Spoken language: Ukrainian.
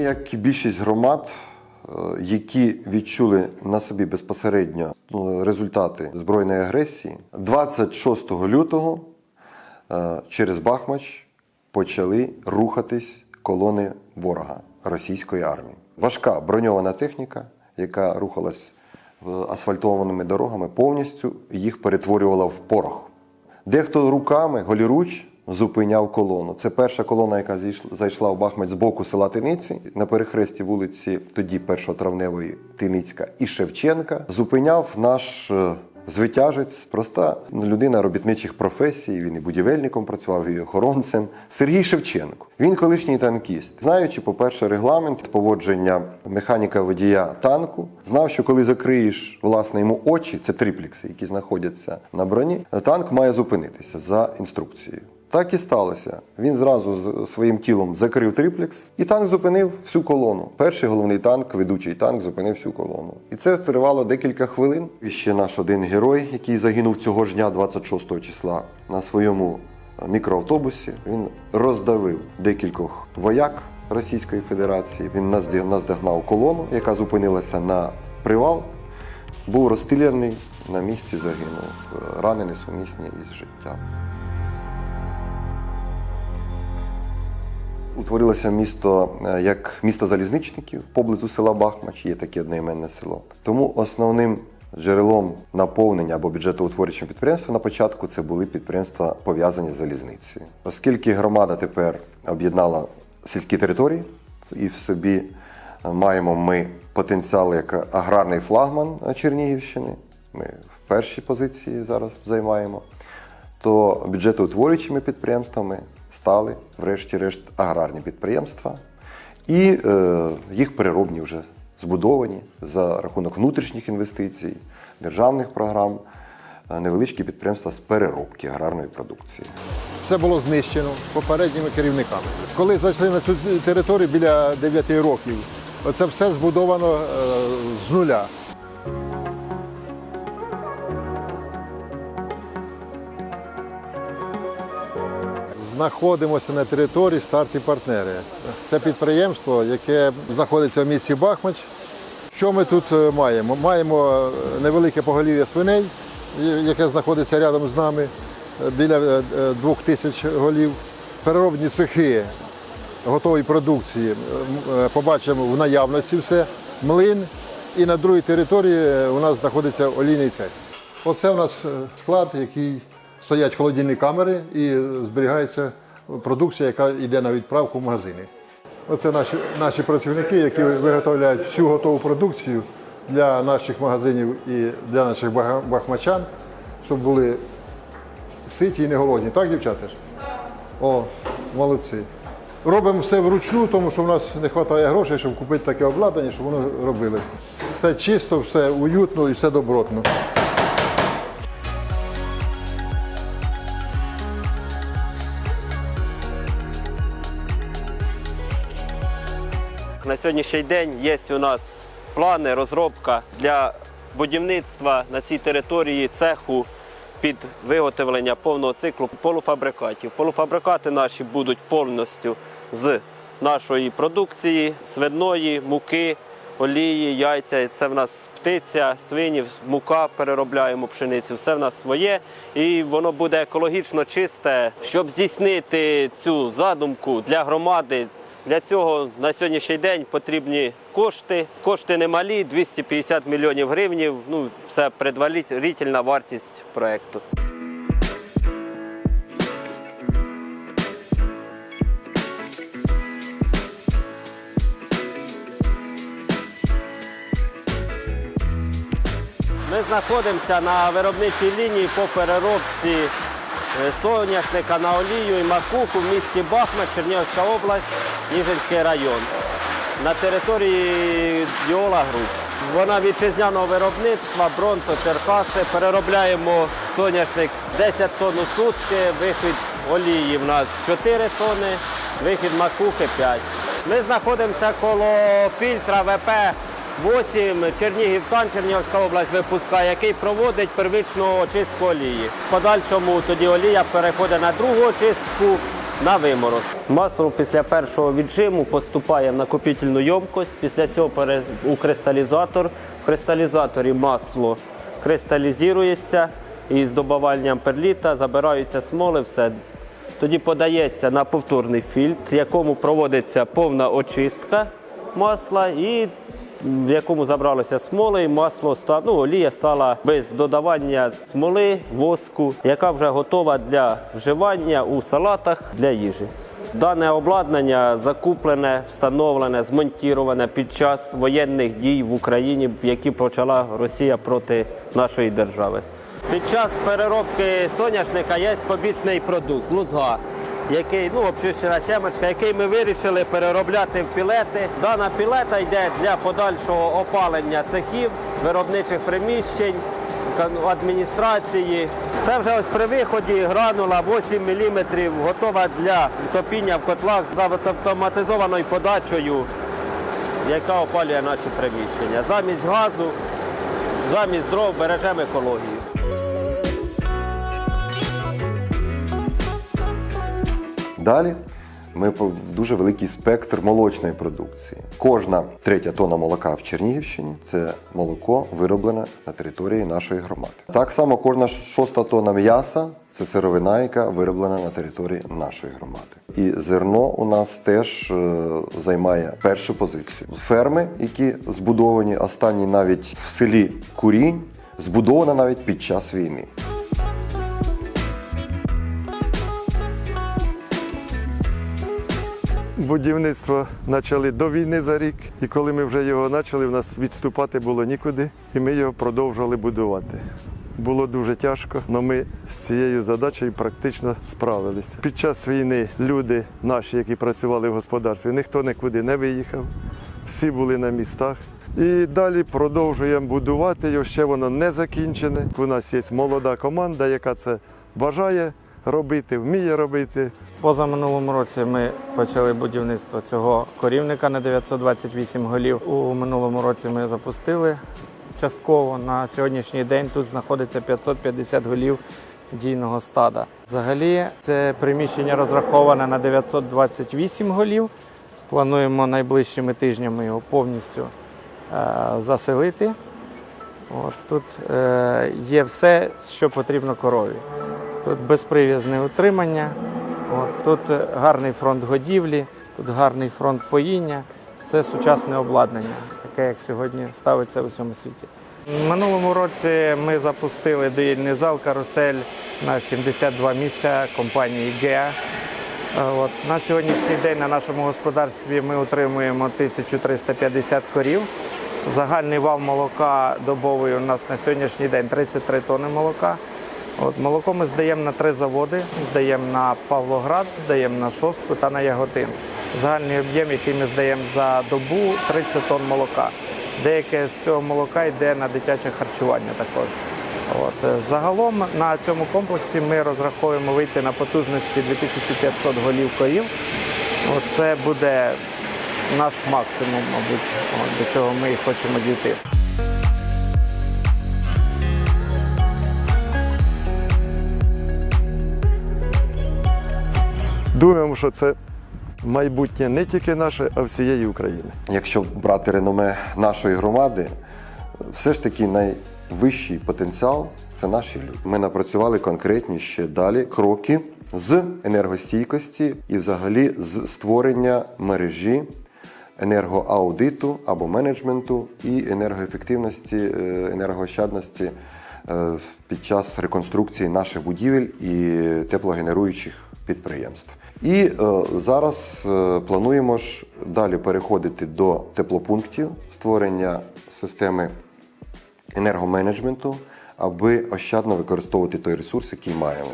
як і більшість громад, е, які відчули на собі безпосередньо ну, результати збройної агресії, 26 лютого е, через Бахмач почали рухатись колони ворога російської армії. Важка броньована техніка, яка рухалась асфальтованими дорогами, повністю їх перетворювала в порох. Дехто руками, голіруч, зупиняв колону. Це перша колона, яка зайшла в Бахмач з боку села Тиниці на перехресті вулиці тоді 1 травневої Тиницька і Шевченка. Зупиняв наш е, звитяжець, проста людина робітничих професій. Він і будівельником працював, і охоронцем. Сергій Шевченко. Він колишній танкіст. Знаючи, по-перше, регламент поводження механіка водія танку, знав, що коли закриєш власне йому очі, це триплекси, які знаходяться на броні, танк має зупинитися за інструкцією. Так і сталося. Він зразу з своїм тілом закрив триплекс, і танк зупинив всю колону. Перший головний танк, ведучий танк, зупинив всю колону. І це тривало декілька хвилин. І ще наш один герой, який загинув цього ж дня, 26 числа, на своєму мікроавтобусі. Він роздавив декількох вояк Російської Федерації. Він наздогнав колону, яка зупинилася на привал. Був розстріляний на місці, загинув. Рани несумісні із життям. Утворилося місто е, як місто залізничників поблизу села Бахмач, є таке одноіменне село. Тому основним джерелом наповнення або бюджетоутворюючим підприємства на початку це були підприємства пов'язані з залізницею. Оскільки громада тепер об'єднала сільські території і в собі маємо ми потенціал як аграрний флагман Чернігівщини. Ми в першій позиції зараз займаємо то бюджетоутворюючими підприємствами стали, врешті-решт, аграрні підприємства, і е, їх переробні вже збудовані за рахунок внутрішніх інвестицій, державних програм, е, невеличкі підприємства з переробки аграрної продукції. Все було знищено попередніми керівниками. Коли зайшли на цю територію біля 9 років, це все збудовано е, з нуля. Знаходимося на території старт і партнери. Це підприємство, яке знаходиться в місті Бахмач. Що ми тут е, маємо? Маємо е, невелике поголів'я свиней, яке знаходиться рядом з нами, е, біля двох тисяч голів. Переробні цехи готової продукції. Побачимо в наявності все. Млин. І на другій території у нас знаходиться олійний цех. Оце у нас склад, який стоять холодильні камери і зберігається продукція, яка йде на відправку в магазини. Оце наші, наші працівники, які виготовляють всю готову продукцію для наших магазинів і для наших бахмачан, щоб були ситі і не голодні. Так, дівчата? О, молодці. Робимо все вручну, тому що в нас не вистачає грошей, щоб купити таке обладнання, щоб воно робили. Все чисто, все уютно і все добротно. На сьогоднішній день є у нас плани, розробка для будівництва на цій території цеху під виготовлення повного циклу полуфабрикатів. Полуфабрикати наші будуть повністю з нашої продукції, свиної, муки, олії, яйця. Це в нас птиця, свині, мука переробляємо пшеницю. Все в нас своє, і воно буде екологічно чисте. Щоб здійснити цю задумку для громади, для цього на сьогоднішній день потрібні кошти. Кошти немалі, 250 мільйонів гривнів. Ну, це предварительна вартість проекту. Ми знаходимося на виробничій лінії по переробці соняшника на олію і макуху в місті Бахмат, Чернігівська область, Ніжинський район. На території Діола Груп. Вона вітчизняного виробництва, Бронто, Черкаси. Переробляємо соняшник 10 тонн у сутки, вихід олії в нас 4 тонни, вихід макухи 5. Ми знаходимося коло фільтра ВП 8 Чернігів Тан, Чернігівська область випускає, який проводить первичну очистку олії. В подальшому тоді олія переходить на другу очистку на вимороз. Масло після першого віджиму поступає в накопітельну ємкость. Після цього у кристалізатор. В кристалізаторі масло кристалізується і з додаванням перліта забираються смоли, все. Тоді подається на повторний фільтр, якому проводиться повна очистка масла і в якому забралося смоли, масло ста- ну, олія стала без додавання смоли, воску, яка вже готова для вживання у салатах для їжі. Дане обладнання закуплене, встановлене, змонтіроване під час воєнних дій в Україні, які почала Росія проти нашої держави. Під час переробки соняшника є побічний продукт лузга, який ну обчищена сімечка, який ми вирішили переробляти в пілети. Дана пілета йде для подальшого опалення цехів, виробничих приміщень, адміністрації. Це вже ось при виході гранула 8 мм, готова для топіння в котлах з автоматизованою подачею, яка опалює наші приміщення. Замість газу, замість дров бережемо екологію. Далі ми в дуже великий спектр молочної продукції. Кожна третя тонна молока в Чернігівщині це молоко вироблене на території нашої громади. Так само кожна шоста тонна м'яса це сировина, яка вироблена на території нашої громади. І зерно у нас теж е, займає першу позицію. Ферми, які збудовані останні навіть в селі Курінь, збудована навіть під час війни. Будівництво почали до війни за рік, і коли ми вже його почали, в нас відступати було нікуди, і ми його продовжували будувати. Було дуже тяжко, але ми з цією задачею практично справилися. Під час війни люди наші, які працювали в господарстві, ніхто нікуди не виїхав, всі були на містах. І далі продовжуємо будувати його. Ще воно не закінчене. У нас є молода команда, яка це бажає робити, вміє робити. Позаминулому році ми почали будівництво цього корівника на 928 голів. У минулому році ми запустили частково. На сьогоднішній день тут знаходиться 550 голів дійного стада. Взагалі, це приміщення розраховане на 928 голів. Плануємо найближчими тижнями його повністю е, заселити. От, тут е, є все, що потрібно корові. Тут безприв'язне утримання, от, тут е, гарний фронт годівлі, тут гарний фронт поїння, все сучасне обладнання, таке, як сьогодні ставиться у всьому світі. Минулому році ми запустили доїльний зал карусель на 72 місця компанії ГЕА. Е, От. На сьогоднішній день на нашому господарстві ми утримуємо 1350 корів. Загальний вал молока добовий у нас на сьогоднішній день 33 тонни молока. От, молоко ми здаємо на три заводи: здаємо на Павлоград, здаємо на Шостку та на Яготин. Загальний об'єм, який ми здаємо за добу 30 тонн молока. Деяке з цього молока йде на дитяче харчування також. От. е, Загалом на цьому комплексі ми розраховуємо вийти на потужності 2500 голів корів. Це буде наш максимум, мабуть, от, до чого ми хочемо дійти. Думаємо, що це майбутнє не тільки наше, а всієї України. Якщо брати реноме нашої громади, все ж таки найвищий потенціал це наші люди. Ми напрацювали конкретні ще далі кроки з енергостійкості і взагалі з створення мережі енергоаудиту або менеджменту і енергоефективності, е, енергоощадності е, під час реконструкції наших будівель і теплогенеруючих підприємств. І е, зараз е, плануємо ж далі переходити до теплопунктів, створення системи енергоменеджменту, аби ощадно використовувати той ресурс, який маємо.